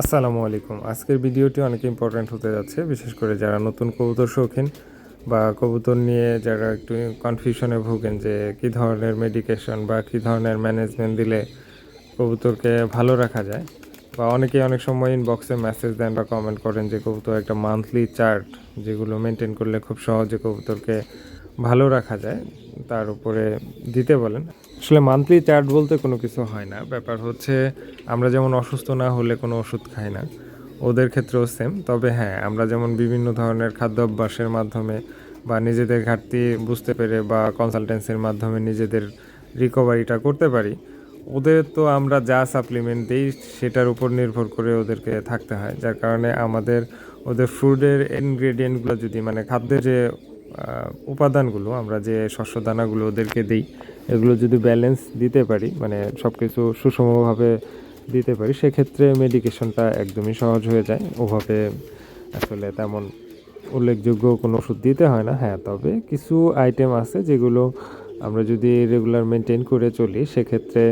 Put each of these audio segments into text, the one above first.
আসসালামু আলাইকুম। আজকের ভিডিওটি অনেক ইম্পর্ট্যান্ট হতে যাচ্ছে, বিশেষ করে যারা নতুন কবুতর শৌখিন বা কবুতর নিয়ে যারা একটু কনফিউশনে ভোগেন যে কী ধরনের মেডিকেশন বা কী ধরনের ম্যানেজমেন্ট দিলে কবুতরকে ভালো রাখা যায় বা অনেকেই অনেক সময় ইনবক্সে মেসেজ দেন বা কমেন্ট করেন যে কবুতর একটা মান্থলি চার্ট যেগুলো মেনটেন করলে খুব সহজে কবুতরকে ভালো রাখা যায়, তার উপরে দিতে বলেন। আসলে মান্থলি চার্ট বলতে কোনো কিছু হয় না। ব্যাপার হচ্ছে, আমরা যেমন অসুস্থ না হলে কোনো ওষুধ খাই না। ওদের ক্ষেত্রেও সেম তবে হ্যাঁ আমরা যেমন বিভিন্ন ধরনের খাদ্য অভ্যাসের মাধ্যমে বা নিজেদের ঘাটতি বুঝতে পেরে বা কনসালটেন্সির মাধ্যমে নিজেদের রিকভারিটা করতে পারি, ওদের তো আমরা যা সাপ্লিমেন্ট দিই সেটার উপর নির্ভর করে ওদেরকে থাকতে হয়। যার কারণে আমাদের, ওদের ফুডের ইনগ্রেডিয়েন্টগুলো যদি মানে খাদ্যের যে উপাদানগুলো, আমরা যে শস্য দানাগুলো ওদেরকে দিই, এগুলো যদি ব্যালেন্স দিতে পারি মানে সব কিছু সুষমভাবে দিতে পারি, সেক্ষেত্রে মেডিকেশনটা একদমই সহজ হয়ে যায়। ওভাবে আসলে তেমন উল্লেখযোগ্য কোনো ওষুধ দিতে হয় না। হ্যাঁ তবে কিছু আইটেম আছে যেগুলো আমরা যদি রেগুলার মেনটেন করে চলি, সেক্ষেত্রে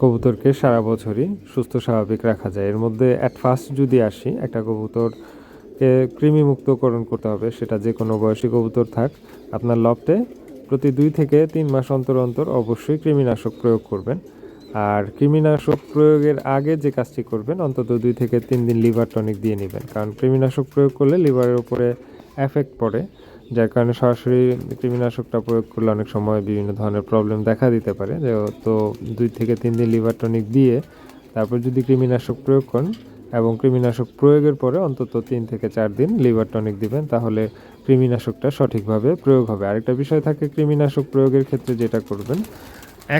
কবুতরকে সারা বছরই সুস্থ, স্বাভাবিক রাখা যায়। এর মধ্যে অ্যাট ফার্স্ট যদি আসি, একটা কবুতরকে কৃমিমুক্তকরণ করতে হবে, সেটা যে কোনো বয়সী কবুতর থাক, আপনার লফটে প্রতি দুই থেকে তিন মাস অন্তর অন্তর অবশ্যই কৃমিনাশক প্রয়োগ করবেন। আর কৃমিনাশক প্রয়োগের আগে যে কাজটি করবেন, অন্তত দুই থেকে তিন দিন লিভার টনিক দিয়ে নেবেন। কারণ কৃমিনাশক প্রয়োগ করলে লিভারের উপরে এফেক্ট পড়ে, যার কারণে সরাসরি কৃমিনাশকটা প্রয়োগ করলে অনেক সময় বিভিন্ন ধরনের প্রবলেম দেখা দিতে পারে। তো দুই থেকে তিন দিন লিভার টনিক দিয়ে তারপর যদি কৃমিনাশক প্রয়োগ করেন এবং কৃমিনাশক প্রয়োগের পরে অন্তত তিন থেকে চার দিন লিভার টনিক দিবেন, তাহলে কৃমিনাশকটা সঠিকভাবে প্রয়োগ হবে। আরেকটা বিষয় থাকে, কৃমিনাশক প্রয়োগের ক্ষেত্রে যেটা করবেন,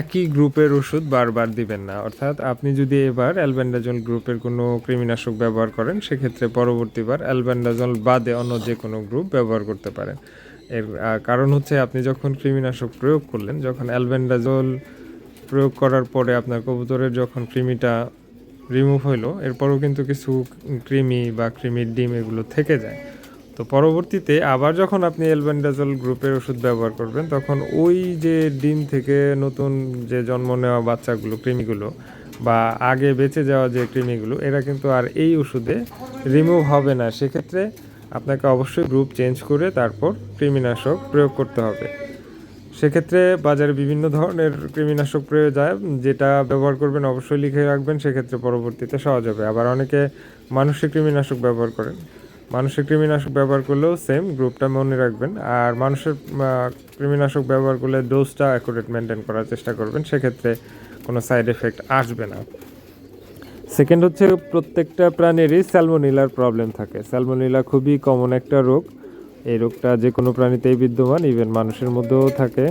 একই গ্রুপের ওষুধ বারবার দিবেন না। অর্থাৎ আপনি যদি এবার অ্যালবেন্ডাজল গ্রুপের কোনো কৃমিনাশক ব্যবহার করেন, সেক্ষেত্রে পরবর্তীবার অ্যালবেন্ডাজল বাদে অন্য যে কোনো গ্রুপ ব্যবহার করতে পারেন। এর কারণ হচ্ছে আপনি যখন কৃমিনাশক প্রয়োগ করলেন, যখন অ্যালবেন্ডাজল প্রয়োগ করার পরে আপনার কবুতরের যখন কৃমিটা রিমুভ হইল, এরপরও কিন্তু কিছু কৃমি বা কৃমির ডিম এগুলো থেকে যায়। তো পরবর্তীতে আবার যখন আপনি এলবেন্ডাজল গ্রুপের ওষুধ ব্যবহার করবেন, তখন ওই যে ডিম থেকে নতুন যে জন্ম নেওয়া বাচ্চাগুলো কৃমিগুলো বা আগে বেঁচে যাওয়া যে কৃমিগুলো এরা কিন্তু আর এই ওষুধে রিমুভ হবে না। সেক্ষেত্রে আপনাকে অবশ্যই গ্রুপ চেঞ্জ করে তারপর কৃমিনাশক প্রয়োগ করতে হবে। সেক্ষেত্রে বাজারে বিভিন্ন ধরনের কৃমিনাশক প্রয়োগ যায়, যেটা ব্যবহার করবেন অবশ্যই লিখে রাখবেন, সেক্ষেত্রে পরবর্তীতে সহজ হবে। আবার অনেকে মানুষের কৃমিনাশক ব্যবহার করেন। মানুষের কৃমিনাশক ব্যবহার করলেও সেম গ্রুপটা মনে রাখবেন। আর মানুষের কৃমিনাশক ব্যবহার করলে ডোজটা অ্যাকুরেট মেনটেন করার চেষ্টা করবেন, সেক্ষেত্রে কোনো সাইড এফেক্ট আসবে না। সেকেন্ড হচ্ছে প্রত্যেকটা প্রাণীরই স্যালমোনিলার প্রবলেম থাকে। স্যালমোনিলা খুবই কমন একটা রোগ। এই রোগটা যে কোনো প্রাণীতেই বিদ্যমান ইভেন মানুষের মধ্যেও থাকে।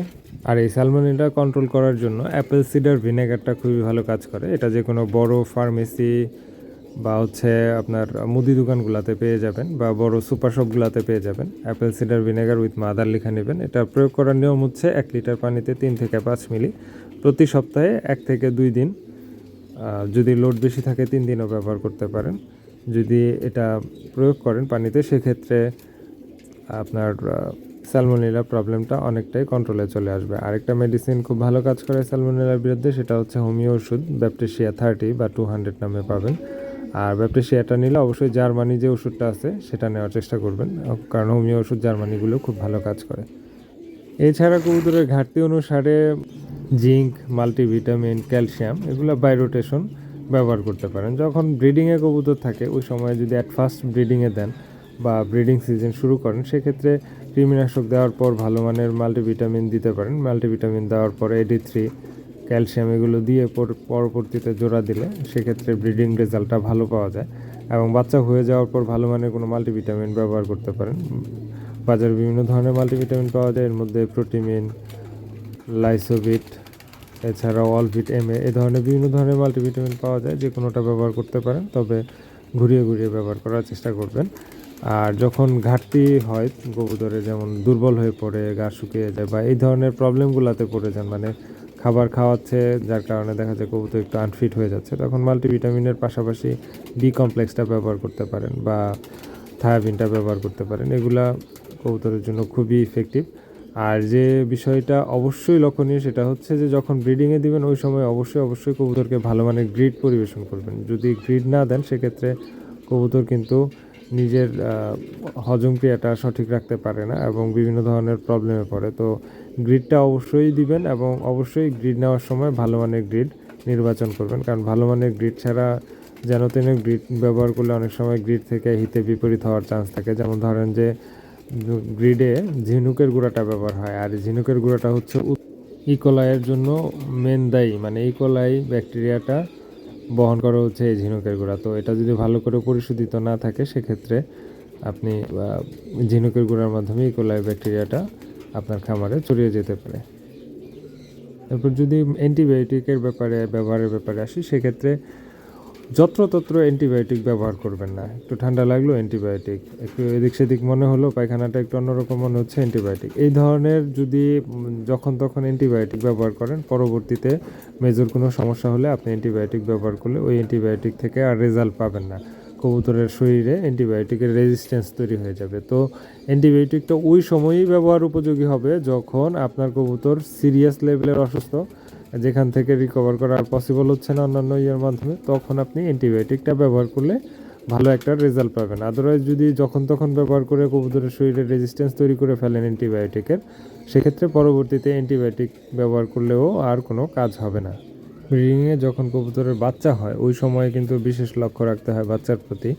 আর এই স্যালমোনিলা কন্ট্রোল করার জন্য অ্যাপেল সিডার ভিনেগারটা খুবই ভালো কাজ করে। এটা যে কোনো বড় ফার্মেসি বা হচ্ছে আপনার মুদি দোকানগুলোতে পেয়ে যাবেন বা বড় সুপার শপগুলোতে পেয়ে যাবেন। Apple cider vinegar with mother লেখা নেবেন। এটা প্রয়োগ করার নিয়ম হচ্ছে এক লিটার পানিতে তিন থেকে পাঁচ মিলি। প্রতি সপ্তাহে এক থেকে দুই দিন যদি লোড বেশি থাকে তিন দিনও ব্যবহার করতে পারেন। যদি এটা প্রয়োগ করেন পানিতে, সেক্ষেত্রে আপনার স্যালমোনিলা প্রবলেমটা অনেকটাই কন্ট্রোলে চলে আসবে। আরেকটা মেডিসিন খুব ভালো কাজ করে স্যালমোনিলার বিরুদ্ধে, সেটা হচ্ছে হোমিও ওষুধ ব্যাপটেশিয়া থার্টি বা টু হান্ড্রেড নামে পাবেন। আর ব্যাপটেশিয়াটা নিলে অবশ্যই জার্মানি যে ওষুধটা আছে, সেটা নেওয়ার চেষ্টা করবেন। কারণ হোমিও ওষুধ জার্মানিগুলো খুব ভালো কাজ করে। এছাড়া কবুতরের ঘাটতি অনুসারে জিঙ্ক, মাল্টিভিটামিন, ক্যালসিয়াম, এগুলো বাই রোটেশন ব্যবহার করতে পারেন। যখন ব্রিডিংয়ে কবুতর থাকে, ওই সময় যদি অ্যাট ফার্স্ট ব্রিডিংয়ে দেন বা ব্রিডিং সিজন শুরু করেন, সেক্ষেত্রে কৃমিনাশক দেওয়ার পর ভালো মানের মাল্টিভিটামিন দিতে পারেন। মাল্টিভিটামিন দেওয়ার পর এডি থ্রি ক্যালসিয়াম এগুলো দিয়ে পর- পরবর্তীতে জোড়া দিলে সেক্ষেত্রে ব্রিডিং রেজাল্টটা ভালো পাওয়া যায় এবং বাচ্চা হয়ে যাওয়ার পর ভালো মানের কোনো মাল্টিভিটামিন ব্যবহার করতে পারেন। বাজারে বিভিন্ন ধরনের মাল্টিভিটামিন পাওয়া যায়, এর মধ্যে প্রোটিমিন লাইসোভিট এছাড়াও অলভিট এম এ ধরনের বিভিন্ন ধরনের মাল্টিভিটামিন পাওয়া যায়, যে কোনোটা ব্যবহার করতে পারেন, তবে ঘুরিয়ে ঘুরিয়ে ব্যবহার করার চেষ্টা করবেন। আর যখন ঘাটতি হয় কবুতরে যেমন দুর্বল হয়ে পড়ে, গা শুকিয়ে যায় বা এই ধরনের প্রবলেমগুলোতে পড়ে যান মানে খাবার খাওয়াচ্ছে, যার কারণে দেখা যায় কবুতর একটু আনফিট হয়ে যাচ্ছে, তখন মাল্টিভিটামিনের পাশাপাশি বি কমপ্লেক্সটা ব্যবহার করতে পারেন বা থায়াবিনটা ব্যবহার করতে পারেন। এগুলা কবুতরের জন্য খুবই ইফেক্টিভ আর যে বিষয়টা অবশ্যই লক্ষণীয় সেটা হচ্ছে যে, যখন ব্রিডিংয়ে দিবেন, ওই সময় অবশ্যই অবশ্যই কবুতরকে ভালো মানের গ্রিড পরিবেশন করবেন। যদি গ্রিড না দেন, সেক্ষেত্রে কবুতর কিন্তু নিজের হজম ক্রিয়াটা সঠিক রাখতে পারে না এবং বিভিন্ন ধরনের প্রবলেমে পড়ে। তো গ্রিডটা অবশ্যই দিবেন এবং অবশ্যই গ্রিড নেওয়ার সময় ভালো মানের গ্রিড নির্বাচন করবেন। কারণ ভালো মানের গ্রিড ছাড়া যেন তেন গ্রিড ব্যবহার করলে অনেক সময় গ্রিড থেকে হিতে বিপরীত হওয়ার চান্স থাকে। যেমন ধরেন যে গ্রিডে ঝিনুকের গুঁড়াটা ব্যবহার হয়। আর ঝিনুকের গুঁড়াটা হচ্ছে ইকোলাইয়ের জন্য মেন দায়ী। মানে ইকোলাই ব্যাকটেরিয়াটা বহন করা হচ্ছে এই ঝিনুকের গুঁড়া। তো এটা যদি ভালো করে পরিশোধিত না থাকে, সেক্ষেত্রে আপনি ঝিনুকের গুঁড়ার মাধ্যমে ইকোলাই ব্যাকটেরিয়াটা আপনার খামারে ছড়িয়ে যেতে পারে। তারপর যদি অ্যান্টিবায়োটিকের ব্যাপারে, ব্যবহারের ব্যাপারে আসি, সেক্ষেত্রে যত্রতত্র অ্যান্টিবায়োটিক ব্যবহার করবেন না। একটু ঠান্ডা লাগল অ্যান্টিবায়োটিক, একটু এদিক সেদিক মনে হলো পায়খানাটা একটু অন্যরকম মনে হচ্ছে অ্যান্টিবায়োটিক। এই ধরনের যদি যখন তখন অ্যান্টিবায়োটিক ব্যবহার করেন, পরবর্তীতে মেজর কোনো সমস্যা হলে আপনি অ্যান্টিবায়োটিক ব্যবহার করলে ওই অ্যান্টিবায়োটিক থেকে আর রেজাল্ট পাবেন না। কবুতরের শরীরে অ্যান্টিবায়োটিকের রেজিস্ট্যান্স তৈরি হয়ে যাবে। তো অ্যান্টিবায়োটিকটা ওই সময়ই ব্যবহার উপযোগী হবে যখন আপনার কবুতর সিরিয়াস লেভেলের অসুস্থ যেখান থেকে রিকভার করা পসিবল হচ্ছে না অন্যান্য ইয়ের মাধ্যমে, তখন আপনি অ্যান্টিবায়োটিকটা ব্যবহার করলে ভালো একটা রেজাল্ট পাবেন। আদারওয়াইজ যদি যখন তখন ব্যবহার করে কবুতরের শরীরে রেজিস্ট্যান্স তৈরি করে ফেলেন অ্যান্টিবায়োটিকের সেক্ষেত্রে পরবর্তীতে অ্যান্টিবায়োটিক ব্যবহার করলেও আর কোনো কাজ হবে না। ব্রিডিংয়ে যখন কবুতরের বাচ্চা হয়, ওই সময়ে কিন্তু বিশেষ লক্ষ্য রাখতে হয় বাচ্চার প্রতি।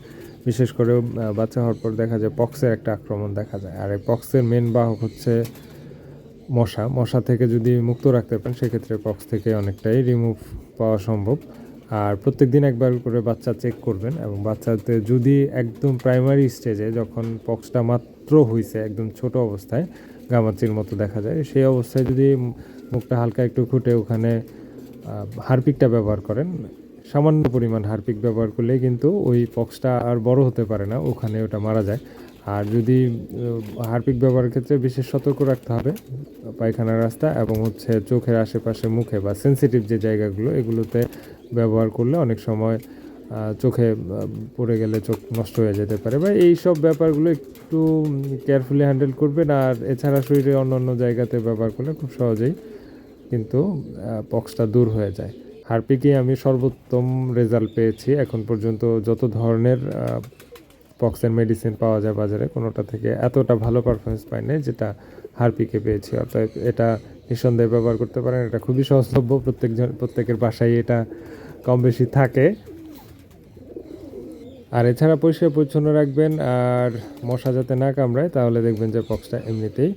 বিশেষ করে বাচ্চা হওয়ার পর দেখা যায় পক্সের একটা আক্রমণ দেখা যায়। আর এই পক্সের মেন বাহক হচ্ছে মশা মশা থেকে যদি মুক্ত রাখতে পারেন, সেক্ষেত্রে পক্স থেকে অনেকটাই রিমুভ পাওয়া সম্ভব। আর প্রত্যেক দিন একবার করে বাচ্চা চেক করবেন এবং বাচ্চাতে যদি একদম প্রাইমারি স্টেজে যখন পক্সটা মাত্র হয়েছে একদম ছোট অবস্থায়, গামাচির মতো দেখা যায়, সেই অবস্থায় যদি মুখটা হালকা একটু খুঁটে ওখানে হারপিকটা ব্যবহার করেন, সামান্য পরিমাণ হারপিক ব্যবহার করলে কিন্তু ওই পক্সটা আর বড় হতে পারে না, ওখানে ওটা মারা যায়। আর যদি হারপিক ব্যবহারের ক্ষেত্রে বিশেষ সতর্ক রাখতে হবে, পায়খানার রাস্তা এবং হচ্ছে চোখের আশেপাশে মুখে বা সেনসিটিভ যে জায়গাগুলো, এগুলোতে ব্যবহার করলে অনেক সময় চোখে পড়ে গেলে চোখ নষ্ট হয়ে যেতে পারে বা এই সব ব্যাপারগুলো একটু কেয়ারফুলি হ্যান্ডেল করবেন আর এছাড়া শরীরে অন্য অন্য জায়গাতে ব্যবহার করলে খুব সহজেই কিন্তু পক্সটা দূর হয়ে যায়। হারপিকে আমি সর্বোত্তম রেজাল্ট পেয়েছি। এখন পর্যন্ত যত ধরনের পক্সের মেডিসিন পাওয়া যায় বাজারে, কোনোটা থেকে এতটা ভালো পারফরমেন্স পাই নাই যেটা হারপিকে পেয়েছি। অর্থাৎ এটা নিঃসন্দেহে ব্যবহার করতে পারেন, এটা খুবই সহজলভ্য প্রত্যেকজন প্রত্যেকের বাসায় এটা কম বেশি থাকে। আর এছাড়া পরিষ্কার পরিচ্ছন্ন রাখবেন আর মশা যাতে না কামড়ায়, তাহলে দেখবেন যে পক্সটা এমনিতেই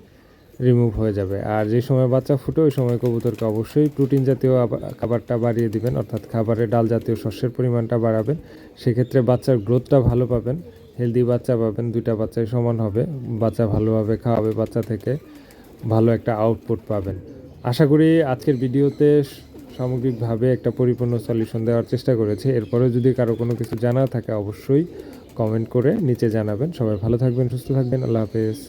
রিমুভ হয়ে যাবে। আর যে সময় বাচ্চা ফুটে, ওই সময় কবুতরকে অবশ্যই প্রোটিন জাতীয় খাবারটা বাড়িয়ে দিবেন, অর্থাৎ খাবারে ডাল জাতীয় শস্যের পরিমাণটা বাড়াবেন। সেক্ষেত্রে বাচ্চার গ্রোথটা ভালো পাবেন। হেলদি বাচ্চা পাবেন, দুইটা বাচ্চাই সমান হবে। বাচ্চা ভালোভাবে খাওয়াবে বাচ্চা থেকে, ভালো একটা আউটপুট পাবেন। আশা করি আজকের ভিডিওতে সামগ্রিকভাবে একটা পরিপূর্ণ সলিউশন দেওয়ার চেষ্টা করেছি। এরপরেও যদি কারও কোনো কিছু জানা থাকে, অবশ্যই কমেন্ট করে নিচে জানাবেন। সবাই ভালো থাকবেন, সুস্থ থাকবেন। আল্লাহ হাফেজ।